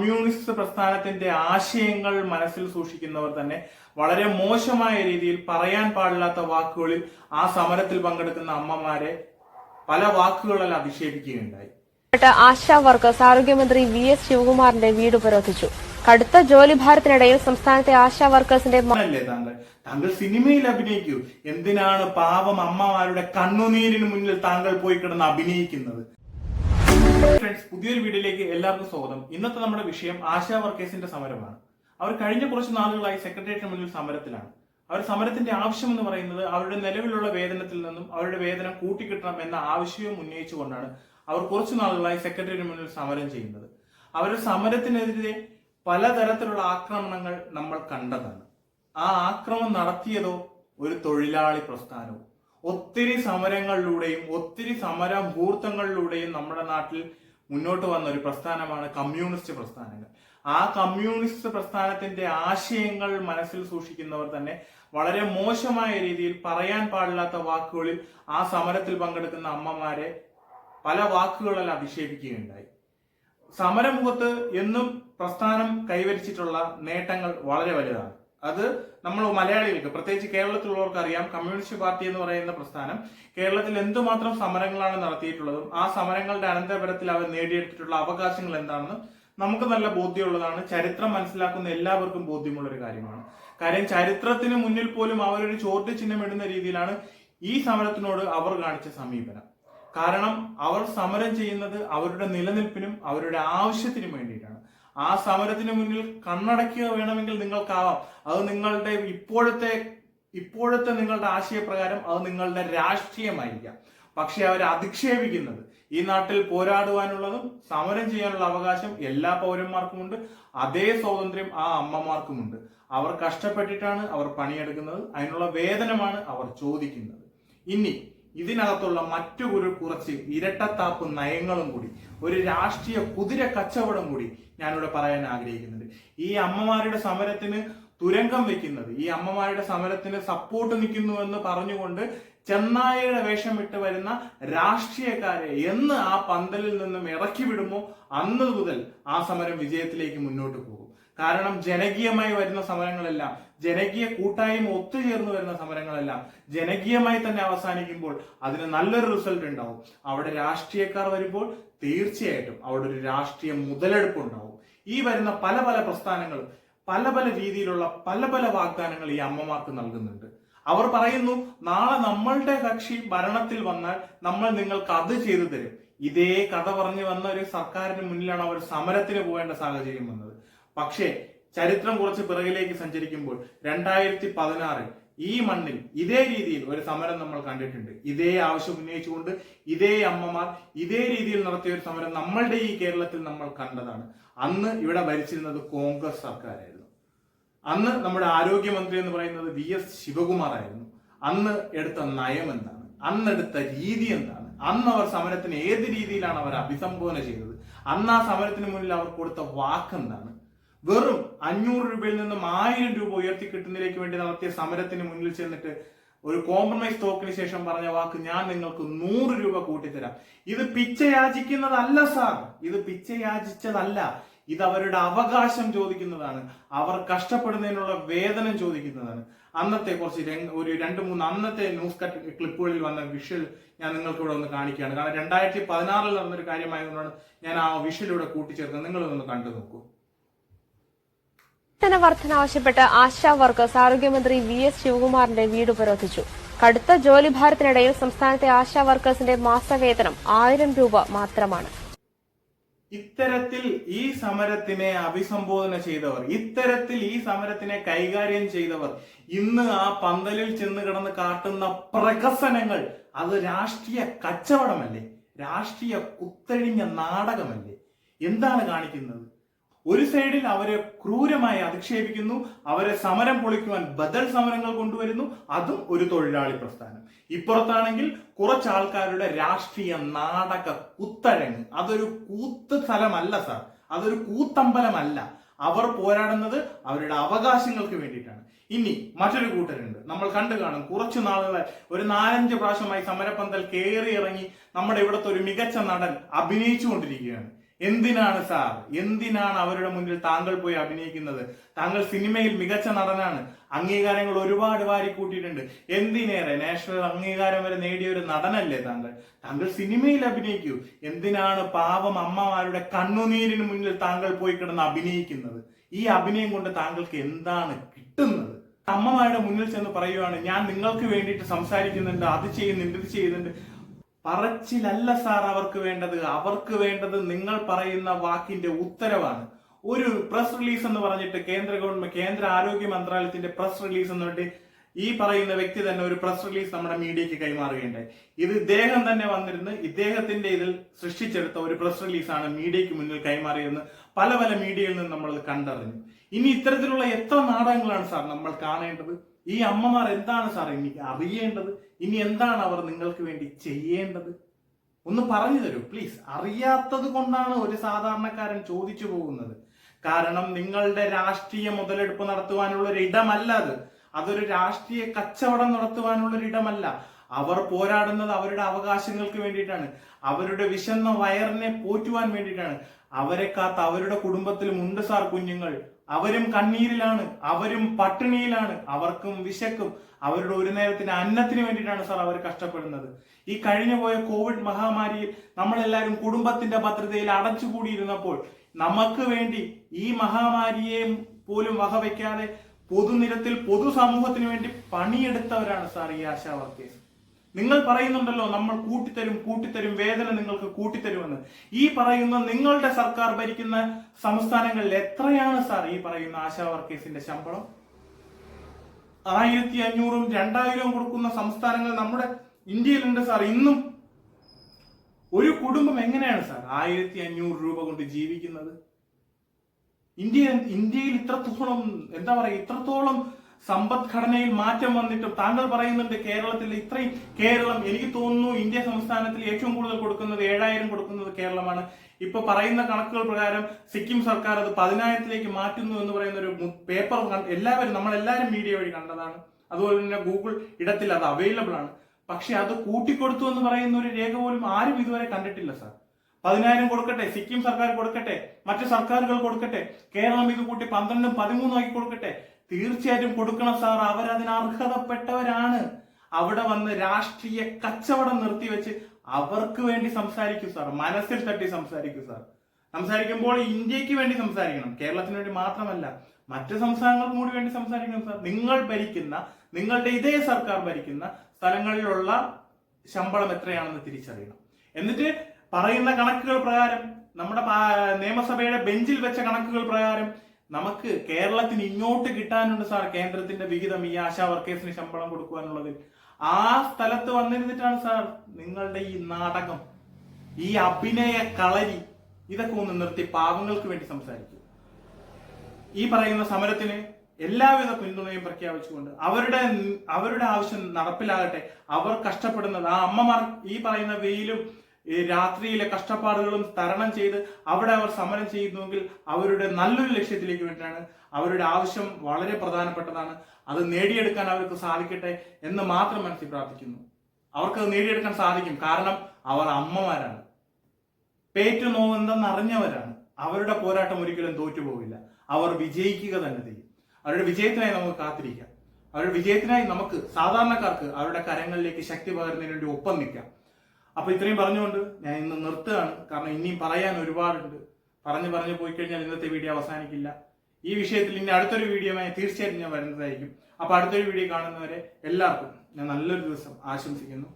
Communist പ്രസ്ഥാനത്തിന്റെ ആശയങ്ങൾ മനസ്സിൽ സൂക്ഷിക്കുന്നവർ തന്നെ വളരെ മോശമായ രീതിയിൽ പറയാൻ പാടില്ലാത്ത വാക്കുകളിൽ ആ സമരത്തിൽ പങ്കെടുക്കുന്ന അമ്മമാരെ പല വാക്കുകളിൽ അധിക്ഷേപിക്കുകയുണ്ടായി. ആശാ വർക്കേഴ്സ് ആരോഗ്യമന്ത്രി വി എസ് ശിവകുമാറിന്റെ വീട് ഉപരോധിച്ചു കടുത്ത ജോലിഭാരത്തിനിടയിൽ സംസ്ഥാനത്തെ ആശാ വർക്കേഴ്സിന്റെ അല്ലേ താങ്കൾ? താങ്കൾ സിനിമയിൽ അഭിനയിക്കൂ. എന്തിനാണ് പാവം അമ്മമാരുടെ കണ്ണുനീരിന് മുന്നിൽ താങ്കൾ പോയി കിടന്ന് അഭിനയിക്കുന്നത്? ഫ്രണ്ട്സ് പുതിയൊരു വീഡിയോയിലേക്ക് എല്ലാവർക്കും സ്വാഗതം. ഇന്നത്തെ നമ്മുടെ വിഷയം ആശാ വർക്കേഴ്സിന്റെ സമരമാണ്. അവർ കഴിഞ്ഞ കുറച്ച് നാളുകളായി സെക്രട്ടേറിയറ്റ് മുന്നിൽ സമരത്തിലാണ്. അവർ സമരത്തിന്റെ ആവശ്യം എന്ന് പറയുന്നത് അവരുടെ നിലവിലുള്ള വേതനത്തിൽ നിന്നും അവരുടെ വേതനം കൂട്ടിക്കിട്ടണം എന്ന ആവശ്യവും ഉന്നയിച്ചുകൊണ്ടാണ് അവർ കുറച്ചു നാളുകളായി സെക്രട്ടേറിയറ്റ് മുന്നിൽ സമരം ചെയ്യുന്നത്. അവരുടെ സമരത്തിനെതിരെ പലതരത്തിലുള്ള ആക്രമണങ്ങൾ നമ്മൾ കണ്ടതാണ്. ആ ആക്രമണം നടത്തിയതോ ഒരു തൊഴിലാളി പ്രസ്ഥാനവും. ഒത്തിരി സമരങ്ങളിലൂടെയും ഒത്തിരി സമര മുഹൂർത്തങ്ങളിലൂടെയും നമ്മുടെ നാട്ടിൽ മുന്നോട്ട് വന്ന ഒരു പ്രസ്ഥാനമാണ് കമ്മ്യൂണിസ്റ്റ് പ്രസ്ഥാനങ്ങൾ. ആ കമ്മ്യൂണിസ്റ്റ് പ്രസ്ഥാനത്തിന്റെ ആശയങ്ങൾ മനസ്സിൽ സൂക്ഷിക്കുന്നവർ തന്നെ വളരെ മോശമായ രീതിയിൽ പറയാൻ പാടില്ലാത്ത വാക്കുകളിൽ ആ സമരത്തിൽ പങ്കെടുക്കുന്ന അമ്മമാരെ പല വാക്കുകളെല്ലാം അധിക്ഷേപിക്കുകയുണ്ടായി. സമരമുഖത്ത് എന്നും പ്രസ്ഥാനം കൈവരിച്ചിട്ടുള്ള നേട്ടങ്ങൾ വളരെ വലുതാണ്. അത് നമ്മൾ മലയാളികൾക്ക് പ്രത്യേകിച്ച് കേരളത്തിലുള്ളവർക്ക് അറിയാം കമ്മ്യൂണിസ്റ്റ് പാർട്ടി എന്ന് പറയുന്ന പ്രസ്ഥാനം കേരളത്തിൽ എന്തുമാത്രം സമരങ്ങളാണ് നടത്തിയിട്ടുള്ളതും ആ സമരങ്ങളുടെ അനന്തരഫലത്തിൽ അവർ നേടിയെടുത്തിട്ടുള്ള അവകാശങ്ങൾ എന്താണെന്ന് നമുക്ക് നല്ല ബോധ്യമുള്ളതാണ്. ചരിത്രം മനസ്സിലാക്കുന്ന എല്ലാവർക്കും ബോധ്യമുള്ള ഒരു കാര്യമാണ്. കാര്യം ചരിത്രത്തിന് മുന്നിൽ പോലും അവരൊരു ചോദ്യ ചിഹ്നം ഇടുന്ന രീതിയിലാണ് ഈ സമരത്തിനോട് അവർ കാണിച്ച സമീപനം. കാരണം അവർ സമരം ചെയ്യുന്നത് അവരുടെ നിലനിൽപ്പിനും അവരുടെ ആവശ്യത്തിനും വേണ്ടിയിട്ടാണ്. ആ സമരത്തിന് മുന്നിൽ കണ്ണടയ്ക്കുക വേണമെങ്കിൽ നിങ്ങൾക്കാവാം. അത് നിങ്ങളുടെ ഇപ്പോഴത്തെ ഇപ്പോഴത്തെ നിങ്ങളുടെ ആശയപ്രകാരം അത് നിങ്ങളുടെ രാഷ്ട്രീയമായിരിക്കാം. പക്ഷെ അവർ അധിക്ഷേപിക്കുന്നത് ഈ നാട്ടിൽ പോരാടുവാനുള്ളതും സമരം ചെയ്യാനുള്ള അവകാശം എല്ലാ പൗരന്മാർക്കുമുണ്ട്. അതേ സ്വാതന്ത്ര്യം ആ അമ്മമാർക്കുമുണ്ട്. അവർ കഷ്ടപ്പെട്ടിട്ടാണ് അവർ പണിയെടുക്കുന്നത്. അതിനുള്ള വേതനമാണ് അവർ ചോദിക്കുന്നത്. ഇനി ഇതിനകത്തുള്ള മറ്റു കുറച്ച് ഇരട്ടത്താപ്പ് നയങ്ങളും കൂടി ഒരു രാഷ്ട്രീയ കുതിര കച്ചവടം കൂടി ഞാനിവിടെ പറയാൻ ആഗ്രഹിക്കുന്നുണ്ട് ഈ അമ്മമാരുടെ സമരത്തിന് തുരങ്കം വെക്കുന്നത് ഈ അമ്മമാരുടെ സമരത്തിന് സപ്പോർട്ട് നിൽക്കുന്നു എന്ന് പറഞ്ഞുകൊണ്ട് ചെന്നായയുടെ വേഷം ഇട്ട് വരുന്ന രാഷ്ട്രീയക്കാരെ എന്ന് ആ പന്തലിൽ നിന്നും ഇറക്കി വിടുമോ? അന്ന് മുതൽ ആ സമരം വിജയത്തിലേക്ക് മുന്നോട്ട് പോകും. കാരണം ജനകീയമായി വരുന്ന സമരങ്ങളെല്ലാം ജനകീയ കൂട്ടായ്മ ഒത്തുചേർന്ന് വരുന്ന സമരങ്ങളെല്ലാം ജനകീയമായി തന്നെ അവസാനിക്കുമ്പോൾ അതിന് നല്ലൊരു റിസൾട്ട് ഉണ്ടാവും. അവിടെ രാഷ്ട്രീയക്കാർ വരുമ്പോൾ തീർച്ചയായിട്ടും അവിടെ ഒരു രാഷ്ട്രീയ മുതലെടുപ്പ് ഉണ്ടാവും. ഈ വരുന്ന പല പല പ്രസ്ഥാനങ്ങളും പല പല രീതിയിലുള്ള പല പല വാഗ്ദാനങ്ങൾ ഈ അമ്മമാർക്ക് നൽകുന്നുണ്ട്. അവർ പറയുന്നു നാളെ നമ്മളുടെ കക്ഷി ഭരണത്തിൽ വന്നാൽ നമ്മൾ നിങ്ങൾക്ക് അത് ചെയ്തു തരും. ഇതേ കഥ പറഞ്ഞു വന്ന ഒരു സർക്കാരിന് മുന്നിലാണ് അവർ സമരത്തിന് പോകേണ്ട സാഹചര്യം വന്നത്. പക്ഷേ ചരിത്രം കുറച്ച് പിറകിലേക്ക് സഞ്ചരിക്കുമ്പോൾ രണ്ടായിരത്തി പതിനാറിൽ ഈ മണ്ണിൽ ഇതേ രീതിയിൽ ഒരു സമരം നമ്മൾ കണ്ടിട്ടുണ്ട്. ഇതേ ആവശ്യം ഉന്നയിച്ചുകൊണ്ട് ഇതേ അമ്മമാർ ഇതേ രീതിയിൽ നടത്തിയ ഒരു സമരം നമ്മളുടെ ഈ കേരളത്തിൽ നമ്മൾ കണ്ടതാണ്. അന്ന് ഇവിടെ ഭരിച്ചിരുന്നത് കോൺഗ്രസ് സർക്കാരായിരുന്നു. അന്ന് നമ്മുടെ ആരോഗ്യമന്ത്രി എന്ന് പറയുന്നത് വി എസ് ശിവകുമാർ ആയിരുന്നു. അന്ന് എടുത്ത നയം എന്താണ്? അന്ന് എടുത്ത രീതി എന്താണ്? അന്ന് അവർ സമരത്തിന് ഏത് രീതിയിലാണ് അവർ അഭിസംബോധന ചെയ്തത്? അന്ന് ആ സമരത്തിന് മുന്നിൽ അവർ കൊടുത്ത വാക്ക് എന്താണ്? വെറും അഞ്ഞൂറ് രൂപയിൽ നിന്നും ആയിരം രൂപ ഉയർത്തി കിട്ടുന്നതിലേക്ക് വേണ്ടി നടത്തിയ സമരത്തിന് മുന്നിൽ ചെന്നിട്ട് ഒരു കോംപ്രമൈസ് തോക്കിന് ശേഷം പറഞ്ഞ വാക്ക് ഞാൻ നിങ്ങൾക്ക് നൂറ് രൂപ കൂട്ടിത്തരാം. ഇത് പിച്ചയാചിക്കുന്നതല്ല സാർ ഇത് പിച്ചയാചിച്ചതല്ല. ഇത് അവരുടെ അവകാശം ചോദിക്കുന്നതാണ്. അവർ കഷ്ടപ്പെടുന്നതിനുള്ള വേതനം ചോദിക്കുന്നതാണ്. അന്നത്തെ കുറച്ച് ഒരു രണ്ട് മൂന്ന് അന്നത്തെ ന്യൂസ് കട്ട് ക്ലിപ്പുകളിൽ വന്ന വിഷ്വൽ ഞാൻ നിങ്ങൾക്ക് ഇവിടെ ഒന്ന് കാണിക്കുകയാണ്. കാരണം രണ്ടായിരത്തി പതിനാറിൽ നടന്നൊരു കാര്യമായതുകൊണ്ടാണ് ഞാൻ ആ വിഷ്വൽ ഇവിടെ കൂട്ടിച്ചേർക്കുന്നത്. നിങ്ങളൊന്ന് കണ്ടു നോക്കൂ വേതന വർധന ആവശ്യപ്പെട്ട് ആശാ വർക്കേഴ്സ് ആരോഗ്യമന്ത്രി വി എസ് ശിവകുമാറിന്റെ വീട് ഉപരോധിച്ചു കടുത്ത ജോലിഭാരത്തിനിടയിൽ സംസ്ഥാനത്തെ ആശാ വർക്കേഴ്സിന്റെ മാസവേതനം ആയിരം രൂപ മാത്രമാണ്. ഇത്തരത്തിൽ ഈ സമരത്തിനെ അഭിസംബോധന ചെയ്തവർ ഇത്തരത്തിൽ ഈ സമരത്തിനെ കൈകാര്യം ചെയ്തവർ ഇന്ന് ആ പന്തലിൽ ചെന്ന് കിടന്ന് കാട്ടുന്ന പ്രഹസനങ്ങൾ അത് രാഷ്ട്രീയ കച്ചവടമല്ലേ? രാഷ്ട്രീയ കുത്തഴിഞ്ഞ നാടകമല്ലേ? എന്താണ് കാണിക്കുന്നത്? ഒരു സൈഡിൽ അവരെ ക്രൂരമായി അധിക്ഷേപിക്കുന്നു അവരെ സമരം പൊളിക്കുവാൻ ബദൽ സമരങ്ങൾ കൊണ്ടുവരുന്നു അതും ഒരു തൊഴിലാളി പ്രസ്ഥാനം. ഇപ്പുറത്താണെങ്കിൽ കുറച്ച് ആൾക്കാരുടെ രാഷ്ട്രീയ നാടക കുത്തഴങ്ങ്. അതൊരു കൂത്ത് സ്ഥലമല്ല സാർ. അതൊരു കൂത്തമ്പലമല്ല. അവർ പോരാടുന്നത് അവരുടെ അവകാശങ്ങൾക്ക് വേണ്ടിയിട്ടാണ്. ഇനി മറ്റൊരു കൂട്ടരുണ്ട്. നമ്മൾ കണ്ടു കാണും കുറച്ചു നാളുകളെ ഒരു നാലഞ്ച് പ്രാവശ്യമായി സമരപ്പന്തൽ കയറി ഇറങ്ങി നമ്മുടെ ഇവിടുത്തെ ഒരു മികച്ച നടൻ അഭിനയിച്ചുകൊണ്ടിരിക്കുകയാണ്. എന്തിനാണ് സാർ? എന്തിനാണ് അവരുടെ മുന്നിൽ താങ്കൾ പോയി അഭിനയിക്കുന്നത്? താങ്കൾ സിനിമയിൽ മികച്ച നടനാണ്. അംഗീകാരങ്ങൾ ഒരുപാട് വാരി കൂട്ടിയിട്ടുണ്ട് എന്തിനേറെ നാഷണൽ അംഗീകാരം വരെ നേടിയ ഒരു നടനല്ലേ താങ്കൾ? താങ്കൾ സിനിമയിൽ അഭിനയിക്കൂ. എന്തിനാണ് പാവം അമ്മമാരുടെ കണ്ണുനീരിന് മുന്നിൽ താങ്കൾ പോയി കിടന്ന് അഭിനയിക്കുന്നത്? ഈ അഭിനയം കൊണ്ട് താങ്കൾക്ക് എന്താണ് കിട്ടുന്നത്? അമ്മമാരുടെ മുന്നിൽ ചെന്ന് പറയുവാണ് ഞാൻ നിങ്ങൾക്ക് വേണ്ടിയിട്ട് സംസാരിക്കുന്നുണ്ട് അത് ചെയ്യുന്നുണ്ട് ഇത് ചെയ്യുന്നുണ്ട്. പറച്ചിലല്ല സാർ അവർക്ക് വേണ്ടത്. അവർക്ക് വേണ്ടത് നിങ്ങൾ പറയുന്ന വാക്കിന്റെ ഉത്തരവാണ്. ഒരു പ്രസ് റിലീസ് എന്ന് പറഞ്ഞിട്ട് കേന്ദ്ര ഗവൺമെന്റ് കേന്ദ്ര ആരോഗ്യ മന്ത്രാലയത്തിന്റെ പ്രസ് റിലീസ് എന്ന് പറഞ്ഞിട്ട് ഈ പറയുന്ന വ്യക്തി തന്നെ ഒരു പ്രസ് റിലീസ് നമ്മുടെ മീഡിയക്ക് കൈമാറുകയുണ്ടായി. ഇത് ഇദ്ദേഹം തന്നെ വന്നിരുന്ന് ഇദ്ദേഹത്തിന്റെ ഇതിൽ സൃഷ്ടിച്ചെടുത്ത ഒരു പ്രസ് റിലീസാണ് മീഡിയക്ക് മുന്നിൽ കൈമാറിയതെന്ന് പല പല മീഡിയയിൽ നിന്ന് നമ്മൾ കണ്ടറിഞ്ഞു. ഇനി ഇത്തരത്തിലുള്ള എത്ര നാടകങ്ങളാണ് സാർ നമ്മൾ കാണേണ്ടത്? ഈ അമ്മമാർ എന്താണ് സാർ എനിക്ക് അറിയേണ്ടത്? ഇനി എന്താണ് അവർ നിങ്ങൾക്ക് വേണ്ടി ചെയ്യേണ്ടത്? ഒന്ന് പറഞ്ഞു തരൂ പ്ലീസ് അറിയാത്തത് കൊണ്ടാണ് ഒരു സാധാരണക്കാരൻ ചോദിച്ചു പോകുന്നത്. കാരണം നിങ്ങളുടെ രാഷ്ട്രീയ മുതലെടുപ്പ് നടത്തുവാനുള്ള ഒരു ഇടമല്ല അത്. അതൊരു രാഷ്ട്രീയ കച്ചവടം നടത്തുവാനുള്ള ഒരു ഇടമല്ല. അവർ പോരാടുന്നത് അവരുടെ അവകാശങ്ങൾക്ക് വേണ്ടിയിട്ടാണ്. അവരുടെ വിശന്ന വയറിനെ പോറ്റുവാൻ വേണ്ടിയിട്ടാണ്. അവരെ കാത്ത് അവരുടെ കുടുംബത്തിലും ഉണ്ട് സാർ കുഞ്ഞുങ്ങൾ. അവരും കണ്ണീരിലാണ് അവരും പട്ടിണിയിലാണ് അവർക്കും വിശക്കും. അവരുടെ ഒരു നേരത്തിന് അന്നത്തിന് വേണ്ടിയിട്ടാണ് സാർ അവർ കഷ്ടപ്പെടുന്നത്. ഈ കഴിഞ്ഞു പോയ കോവിഡ് മഹാമാരിയിൽ നമ്മളെല്ലാവരും കുടുംബത്തിന്റെ ഭദ്രതയിൽ അടച്ചുകൂടിയിരുന്നപ്പോൾ നമുക്ക് വേണ്ടി ഈ മഹാമാരിയെ പോലും വകവയ്ക്കാതെ പൊതുനിരത്തിൽ പൊതുസമൂഹത്തിന് വേണ്ടി പണിയെടുത്തവരാണ് സാർ ഈ ആശാ വർക്കേഴ്സ് നിങ്ങൾ പറയുന്നുണ്ടല്ലോ നമ്മൾ കൂട്ടിത്തരും കൂട്ടിത്തരും വേദന നിങ്ങൾക്ക് കൂട്ടിത്തരുമെന്ന്. ഈ പറയുന്ന നിങ്ങളുടെ സർക്കാർ ഭരിക്കുന്ന സംസ്ഥാനങ്ങളിൽ എത്രയാണ് സാർ ഈ പറയുന്ന ആശാ വർക്കേഴ്സിന്റെ ശമ്പളം? ആയിരത്തി അഞ്ഞൂറും രണ്ടായിരവും കൊടുക്കുന്ന സംസ്ഥാനങ്ങൾ നമ്മുടെ ഇന്ത്യയിലുണ്ട് സാർ ഇന്നും. ഒരു കുടുംബം എങ്ങനെയാണ് സാർ ആയിരത്തി അഞ്ഞൂറ് രൂപ കൊണ്ട് ജീവിക്കുന്നത്? ഇന്ത്യ ഇന്ത്യയിൽ ഇത്രത്തോളം എന്താ പറയുക ഇത്രത്തോളം സമ്പദ്ഘടനയിൽ മാറ്റം വന്നിട്ടും താങ്കൾ പറയുന്നുണ്ട് കേരളത്തിൽ ഇത്രയും കേരളം എനിക്ക് തോന്നുന്നു ഇന്ത്യ സംസ്ഥാനത്തിൽ ഏറ്റവും കൂടുതൽ കൊടുക്കുന്നത് ഏഴായിരം കൊടുക്കുന്നത് കേരളമാണ്. ഇപ്പൊ പറയുന്ന കണക്കുകൾ പ്രകാരം സിക്കിം സർക്കാർ അത് പതിനായിരത്തിലേക്ക് മാറ്റുന്നു എന്ന് പറയുന്ന ഒരു പേപ്പർ എല്ലാവരും നമ്മൾ എല്ലാവരും മീഡിയ വഴി കണ്ടതാണ്. അതുപോലെ തന്നെ ഗൂഗിൾ ഇടത്തിൽ അത് അവൈലബിൾ ആണ്. പക്ഷെ അത് കൂട്ടിക്കൊടുത്തു എന്ന് പറയുന്ന ഒരു രേഖ പോലും ആരും ഇതുവരെ കണ്ടിട്ടില്ല സാർ പതിനായിരം കൊടുക്കട്ടെ സിക്കിം സർക്കാർ കൊടുക്കട്ടെ മറ്റു സർക്കാരുകൾ കൊടുക്കട്ടെ കേരളം ഇത് കൂട്ടി പന്ത്രണ്ടും പതിമൂന്നും ആക്കി കൊടുക്കട്ടെ തീർച്ചയായിട്ടും കൊടുക്കണം സാർ. അവരതിന് അർഹതപ്പെട്ടവരാണ്. അവിടെ വന്ന് രാഷ്ട്രീയ കച്ചവടം നിർത്തിവെച്ച് അവർക്ക് വേണ്ടി സംസാരിക്കും സാർ. മനസ്സിൽ തട്ടി സംസാരിക്കും സാർ. സംസാരിക്കുമ്പോൾ ഇന്ത്യയ്ക്ക് വേണ്ടി സംസാരിക്കണം. കേരളത്തിന് വേണ്ടി മാത്രമല്ല മറ്റ് സംസ്ഥാനങ്ങൾക്കും കൂടി വേണ്ടി സംസാരിക്കണം സാർ. നിങ്ങൾ ഭരിക്കുന്ന നിങ്ങളുടെ ഇതേ സർക്കാർ ഭരിക്കുന്ന സ്ഥലങ്ങളിലുള്ള ശമ്പളം എത്രയാണെന്ന് തിരിച്ചറിയണം. എന്നിട്ട് പറയുന്ന കണക്കുകൾ പ്രകാരം നമ്മുടെ നിയമസഭയുടെ ബെഞ്ചിൽ വെച്ച കണക്കുകൾ പ്രകാരം നമുക്ക് കേരളത്തിന് ഇങ്ങോട്ട് കിട്ടാനുണ്ട് സാർ കേന്ദ്രത്തിന്റെ വിഹിതം ഈ ആശാ വർക്കേഴ്സിന് ശമ്പളം കൊടുക്കുവാനുള്ളത്. ആ സ്ഥലത്ത് വന്നിരുന്നിട്ടാണ് സാർ നിങ്ങളുടെ ഈ നാടകം ഈ അഭിനയ കളരി ഇതൊക്കെ ഒന്ന് നിർത്തി പാവങ്ങൾക്ക് വേണ്ടി സംസാരിക്കും. ഈ പറയുന്ന സമരത്തിന് എല്ലാവിധ പിന്തുണയും പ്രഖ്യാപിച്ചുകൊണ്ട് അവരുടെ അവരുടെ ആവശ്യം നടപ്പിലാകട്ടെ. അവർ കഷ്ടപ്പെടുന്നത് ആ അമ്മമാർ ഈ പറയുന്ന വെയിലും ഈ രാത്രിയിലെ കഷ്ടപ്പാടുകളും തരണം ചെയ്ത് അവിടെ അവർ സമരം ചെയ്യുന്നുവെങ്കിൽ അവരുടെ നല്ലൊരു ലക്ഷ്യത്തിലേക്ക് വേണ്ടിയാണ് അവരുടെ ആവശ്യം വളരെ പ്രധാനപ്പെട്ടതാണ്. അത് നേടിയെടുക്കാൻ അവർക്ക് സാധിക്കട്ടെ എന്ന് മാത്രം മനസ്സിൽ പ്രാർത്ഥിക്കുന്നു. അവർക്ക് നേടിയെടുക്കാൻ സാധിക്കും. കാരണം അവർ അമ്മമാരാണ്. പേറ്റു അറിഞ്ഞവരാണ് അവരുടെ പോരാട്ടം ഒരിക്കലും തോറ്റുപോകില്ല അവർ വിജയിക്കുക തന്നെ ചെയ്യും. അവരുടെ വിജയത്തിനായി നമുക്ക് കാത്തിരിക്കാം. അവരുടെ വിജയത്തിനായി നമുക്ക് സാധാരണക്കാർക്ക് അവരുടെ കരങ്ങളിലേക്ക് ശക്തി പകരുന്നതിന് വേണ്ടി ഒപ്പം നിൽക്കാം. അപ്പൊ ഇത്രയും പറഞ്ഞുകൊണ്ട് ഞാൻ ഇന്ന് നിർത്തുകയാണ്. കാരണം ഇനിയും പറയാൻ ഒരുപാടുണ്ട്. പറഞ്ഞു പറഞ്ഞു പോയി കഴിഞ്ഞാൽ ഇന്നത്തെ വീഡിയോ അവസാനിക്കില്ല. ഈ വിഷയത്തിൽ ഇനി അടുത്തൊരു വീഡിയോമായി തീർച്ചയായിട്ടും ഞാൻ വരുന്നതായിരിക്കും. അപ്പൊ അടുത്തൊരു വീഡിയോ കാണുന്നവരെ എല്ലാവർക്കും ഞാൻ നല്ലൊരു ദിവസം ആശംസിക്കുന്നു.